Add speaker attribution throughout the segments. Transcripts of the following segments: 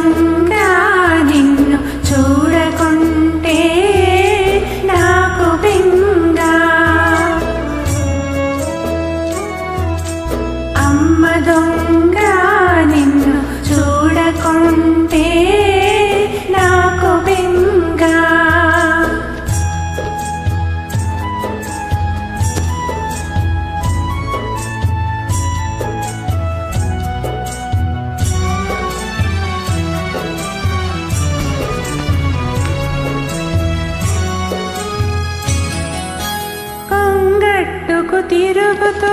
Speaker 1: Thank you. తిరుగుతూ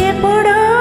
Speaker 1: ఎప్పుడో